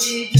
Navy.